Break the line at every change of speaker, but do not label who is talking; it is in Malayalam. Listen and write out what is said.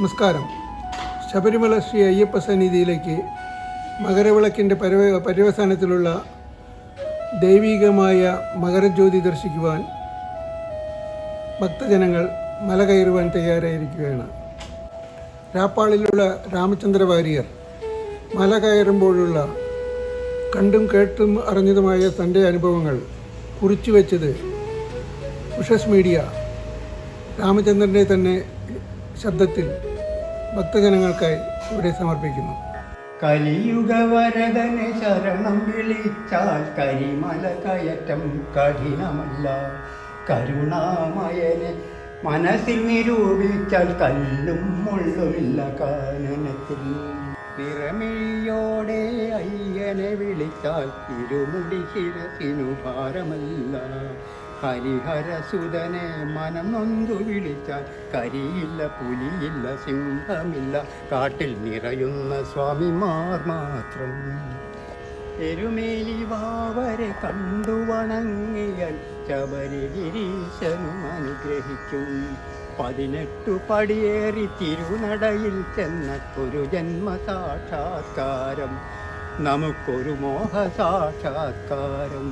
നമസ്കാരം. ശബരിമല ശ്രീ അയ്യപ്പ സന്നിധിയിലേക്ക് മകരവിളക്കിന്റെ പരവ പര്യവസാനത്തിലുള്ള ദൈവീകമായ മകരജ്യോതി ദർശിക്കുവാൻ ഭക്തജനങ്ങൾ മല കയറുവാൻ തയ്യാറായിരിക്കുകയാണ്. രാപ്പാളിലുള്ള രാമചന്ദ്ര വാര്യർ മല കയറുമ്പോഴുള്ള കണ്ടും കേട്ടും അറിഞ്ഞതുമായ തന്റെ അനുഭവങ്ങൾ കുറിച്ചു വെച്ചത് ഉഷസ് മീഡിയ രാമചന്ദ്രന്റെ തന്നെ ശബ്ദത്തിൽ ഭക്തജനങ്ങൾക്കായി ഇവിടെ സമർപ്പിക്കുന്നു.
കലിയുഗ വരദനെ ശരണം വിളിച്ചാൽ കരിമല കയറ്റം കഠിനമല്ല. കരുണാമയനെ മനസ്സിൽ നിരൂപിച്ചാൽ കല്ലും മുള്ളുമില്ല കാനനത്തിൽ. നിറമിഴിയോടെ അയ്യനെ വിളിച്ചാൽ ഇരുമുടി ശിരസിനു ഭാരമല്ല. ഹരിഹരസുതനെ മനം നൊന്തു വിളിച്ചാൽ കരിയില്ല പുലിയില്ല സിംഹമില്ല കാട്ടിൽ നിറയുന്ന സ്വാമിമാർ മാത്രം. എരുമേലി വാവരെ കണ്ടു വണങ്ങിയാൽ ശബരിഗിരീശനും അനുഗ്രഹിക്കും. പതിനെട്ടു പടിയേറി തിരുനടയിൽ ചെന്നൊരു ജന്മസാക്ഷാത്കാരം നമുക്കൊരു മോഹ സാക്ഷാത്കാരം